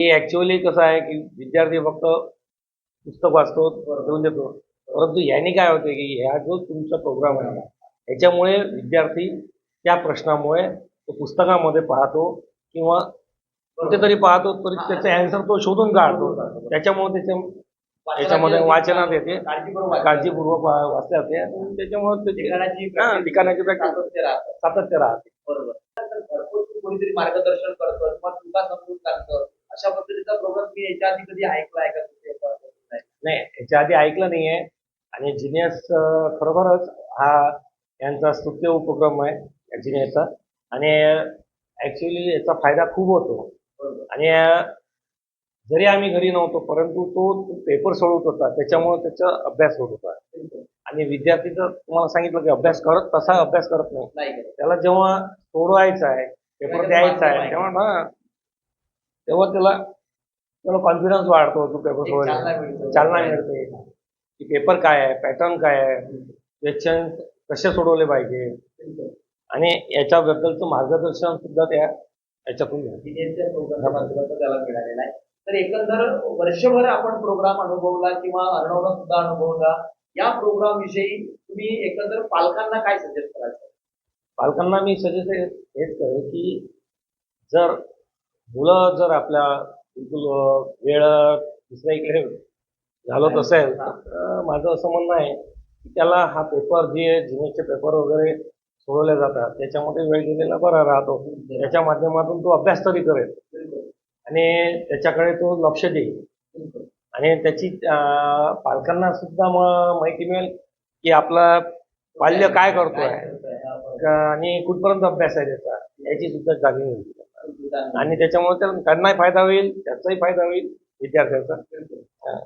की ऍक्च्युअली कसं आहे की विद्यार्थी फक्त पुस्तक वाचतो देऊन देतो. परंतु याने काय होते की ह्या जो तुमचा प्रोग्राम आहे याच्यामुळे विद्यार्थी त्या प्रश्नामुळे तो पुस्तकामध्ये पाहतो किंवा कुठेतरी पाहतो तरी त्याचा अँसर तो शोधून काढतो. त्याच्यामुळे त्याच्या त्याच्यामध्ये वाचनात येते काळजीपूर्वक वाचले जाते त्याच्यामुळे ठिकाणाची सातत्य सातत्य राहते. बरोबर. कोणीतरी मार्गदर्शन करतं किंवा तुला समजून सांगतं. अशा पद्धतीचा प्रोग्राम मी याच्या आधी कधी ऐकला आहे का तुमच्या नाही. याच्या आधी ऐकलं नाहीये. आणि जिनियस खरोखरच हा यांचा स्तुत्य उपक्रम आहे जिनियसचा आणि ऍक्च्युली याचा फायदा खूप होतो. आणि जरी आम्ही घरी नव्हतो परंतु तो पेपर सोडवत होता. त्याच्यामुळे त्याचा अभ्यास होत होता. आणि विद्यार्थी जर तुम्हाला सांगितलं की अभ्यास करत तसा अभ्यास करत नाही. त्याला जेव्हा सोडवायचा आहे पेपर द्यायचा आहे तेव्हा ना तेव्हा त्याला त्याला कॉन्फिडन्स वाढतो तो पेपर एक चालना मिळते. की पेपर काय आहे? पॅटर्न काय आहे? क्वेश्चन कसे सोडवले पाहिजे? आणि याच्याबद्दलचं मार्गदर्शन सुद्धा त्या याच्यातून त्याला मिळालेला आहे. तर एकंदर वर्षभर आपण प्रोग्राम अनुभवला किंवा अर्णवला सुद्धा अनुभवला या प्रोग्राम विषयी तुम्ही एकंदर पालकांना काय सजेस्ट करायचं पालकांना मी सजेस्ट हेच करेन की जर मुलं जर आपल्या बिलकुल वेळ दुसऱ्या इकडे घालवत असेल तर माझं असं म्हणणं आहे की त्याला हा पेपर जे जिनेचे पेपर वगैरे सोडवले जातात त्याच्यामध्ये वेळ गेलेला बरा राहतो. त्याच्या माध्यमातून तो अभ्यास तरी करेल. आणि त्याच्याकडे तो लक्ष देईल आणि त्याची पालकांना सुद्धा मग माहिती मिळेल की आपला बाल्य काय करतोय. का- आणि कुठपर्यंत अभ्यास आहे त्याचा याची सुद्धा जाणीव होईल. आणि त्याच्यामुळे त्यांना त्यांनाही फायदा होईल त्याचाही फायदा होईल विद्यार्थ्यांचा.